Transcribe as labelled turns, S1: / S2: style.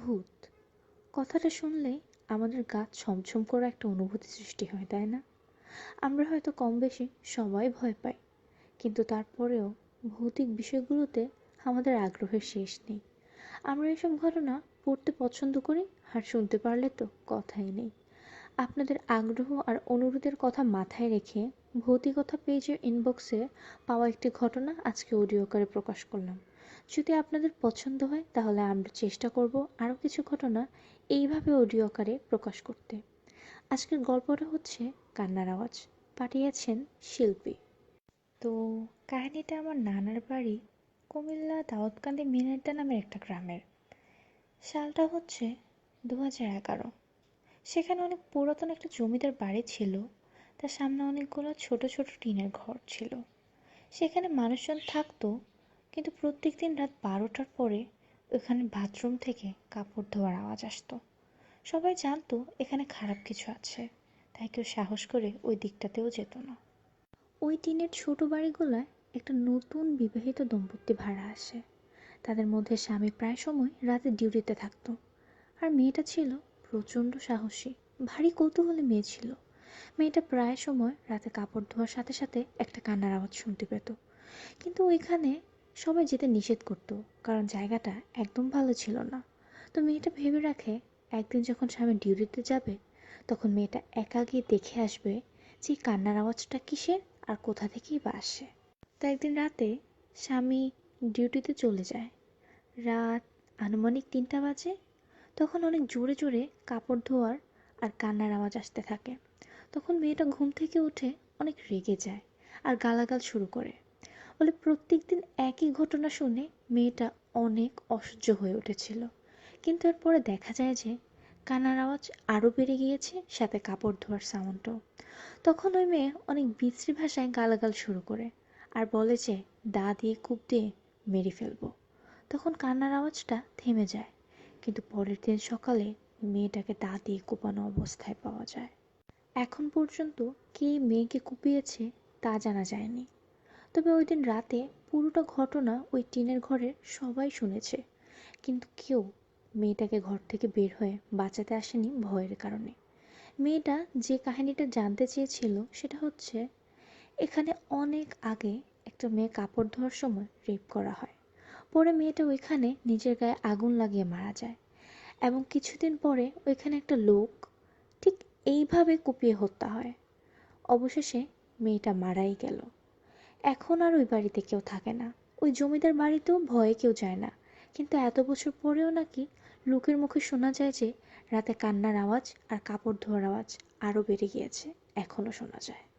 S1: ভূত। কথাটা শুনলে আমাদের গা ছমছম করে একটা অনুভূতি সৃষ্টি হয়, তাই না? আমরা হয়তো কম বেশি সবাই ভয় পাই, কিন্তু তারপরেও ভৌতিক বিষয়গুলোতে আমাদের আগ্রহের শেষ নেই। আমরা এসব ঘটনা পড়তে পছন্দ করি আর শুনতে পারলে তো কথাই নেই। আপনাদের আগ্রহ আর অনুরোধের কথা মাথায় রেখে ভৌতিকতা পেজের ইনবক্সে পাওয়া একটি ঘটনা আজকে অডিও করে প্রকাশ করলাম। যদি আপনাদের পছন্দ হয়, তাহলে আমরা চেষ্টা করব আরও কিছু ঘটনা এইভাবে অডিও আকারে প্রকাশ করতে। আজকের গল্পটা হচ্ছে কান্নার আওয়াজ। পাঠিয়েছেন শিল্পী। তো কাহিনীটা আমার নানার বাড়ি কুমিল্লা দাউদকান্দি মিনারদা নামের একটা গ্রামের। সালটা হচ্ছে দু হাজার এগারো। সেখানে অনেক পুরাতন একটা জমিদার বাড়ি ছিল। তার সামনে অনেকগুলো ছোট ছোট টিনের ঘর ছিল। সেখানে মানুষজন থাকতো কিন্তু প্রত্যেক দিন রাত বারোটার পরে ওখানে বাথরুম থেকে কাপড় ধোয়ার আওয়াজ আসতো। সবাই জানতো এখানে খারাপ কিছু আছে, তাই কেউ সাহস করে ওই দিকটাতেও যেত না। ওই টিনের ছোট বাড়িগুলোয় একটা নতুন বিবাহিত দম্পতি ভাড়া আসে। তাদের মধ্যে স্বামী প্রায় সময় রাতে ডিউটিতে থাকতো। আর মেয়েটা ছিল প্রচণ্ড সাহসী, ভারী কৌতূহলী মেয়ে ছিল। মেয়েটা প্রায় সময় রাতে কাপড় ধোয়ার সাথে সাথে একটা কান্নার আওয়াজ শুনতে পেত। কিন্তু ওইখানে সবাই যেতে নিষেধ করতো, কারণ জায়গাটা একদম ভালো ছিল না। তো মেয়েটা ভেবে রাখে, একদিন যখন স্বামী ডিউটিতে যাবে, তখন মেয়েটা একা গিয়ে দেখে আসবে যে কান্নার আওয়াজটা কিসের আর কোথা থেকেই বা আসে। তো একদিন রাতে স্বামী ডিউটিতে চলে যায়। রাত আনুমানিক তিনটা বাজে, তখন অনেক জোরে জোরে কাপড় ধোয়ার আর কান্নার আওয়াজ আসতে থাকে। তখন মেয়েটা ঘুম থেকে উঠে অনেক রেগে যায় আর গালাগাল শুরু করে। বলে প্রত্যেক দিন একই ঘটনা শুনে মেয়েটা অনেক অসহ্য হয়ে উঠেছিল। কিন্তু এরপরে দেখা যায় যে কান্নার আওয়াজ আরও বেড়ে গিয়েছে, সাথে কাপড় ধোয়ার সাউন্ডও তখন ওই মেয়ে অনেক বিশ্রী ভাষায় গালাগাল শুরু করে আর বলে যে, দা দিয়ে কূপ দিয়ে মেরে ফেলব। তখন কান্নার আওয়াজটা থেমে যায়, কিন্তু পরের দিন সকালে মেয়েটাকে দা দিয়ে কোপানো অবস্থায় পাওয়া যায়। এখন পর্যন্ত কে মেয়েকে কুপিয়েছে তা জানা যায়নি। তবে ওই দিন রাতে পুরোটা ঘটনা ওই টিনের ঘরের সবাই শুনেছে। কিন্তু কেউ মেয়েটাকে ঘর থেকে বের হয়ে বাঁচাতে আসেনি ভয়ের কারণে। মেয়েটা যে কাহিনীটা জানতে চেয়েছিল সেটা হচ্ছে, এখানে অনেক আগে একটা মেয়ে কাপড় ধোয়ার সময় রেপ করা হয়। পরে মেয়েটা ওইখানে নিজের গায়ে আগুন লাগিয়ে মারা যায় এবং কিছুদিন পরে ওইখানে একটা লোক ঠিক এইভাবে কুপিয়ে হত্যা হয়। অবশেষে মেয়েটা মারাই গেল। এখন আর ওই বাড়িতে কেউ থাকে না। ওই জমিদার বাড়িতেও ভয়ে কেউ যায় না। কিন্তু এত বছর পরেও নাকি লোকের মুখে শোনা যায় যে, রাতে কান্নার আওয়াজ আর কাপড় ধোয়ার আওয়াজ আরও বেড়ে গিয়েছে, এখনও শোনা যায়।